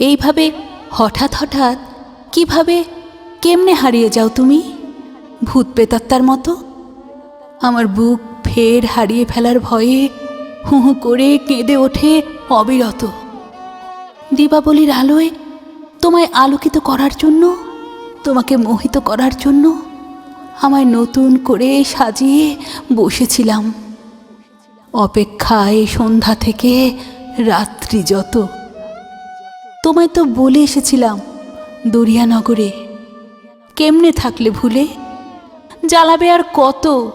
এইভাবে হঠাৎ হঠাৎ কীভাবে, কেমনে হারিয়ে যাও তুমি? ভূত প্রেতাত্মার মতো। আমার বুক ফের হারিয়ে ফেলার ভয়ে হু হু করে কেঁদে ওঠে অবিরত। দীপাবলির আলোয় তোমায় আলোকিত করার জন্য, তোমাকে মোহিত করার জন্য আমায় নতুন করে সাজিয়ে বসেছিলাম। অপেক্ষায় সন্ধ্যা থেকে রাত্রি যত তোমায় তো বলে এসেছিলাম দরিয়ানগরে। কেমনে থাকলে ভুলে? জ্বালাবে আর কত?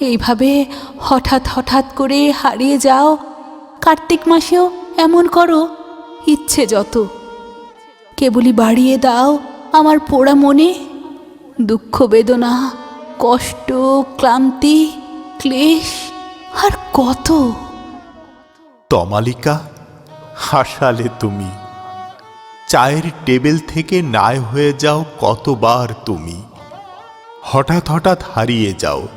এইভাবে হঠাৎ হঠাৎ করে হারিয়ে যাও। কার্তিক মাসেও এমন করো, ইচ্ছে যত। কেবলই বাড়িয়ে দাও আমার পোড়া মনে। দুঃখ, বেদনা, কষ্ট, ক্লান্তি, ক্লেশ, আর কত? তমালিকা, হাসালে তুমি। চায়ের টেবিল থেকে নাই হয়ে যাও কতবার তুমি। হঠাৎ হঠাৎ হারিয়ে যাও,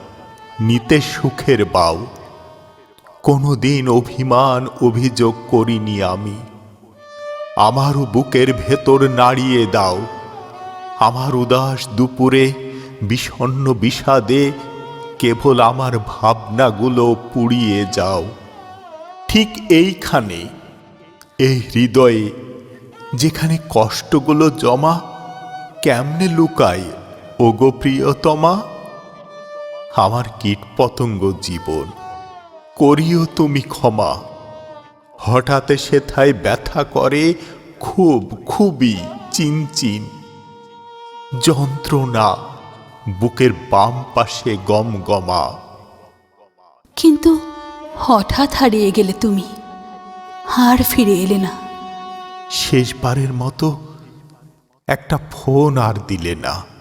নিতে সুখের বাও। কোনো দিন অভিমান অভিযোগ করিনি আমি। আমারও বুকের ভেতর নাড়িয়ে দাও। আমার উদাস দুপুরে, বিষণ্ণ বিষাদে কেবল আমার ভাবনাগুলো পুড়িয়ে যাও। ঠিক এইখানে, এই হৃদয়ে যেখানে কষ্টগুলো জমা, কেমনে লুকায়? ওগো প্রিয়তমা, আমার কীটপতঙ্গ জীবন, করিও তুমি ক্ষমা। হঠাৎ সেথায় ব্যথা করে, খুব খুবই চিনচিন। যন্ত্রণা, বুকের বাম পাশে গম গমা কিন্তু হঠাৎ হারিয়ে গেলে তুমি, আর ফিরে এলে না। শেষবারের মতো একটা ফোন আর দিলে না।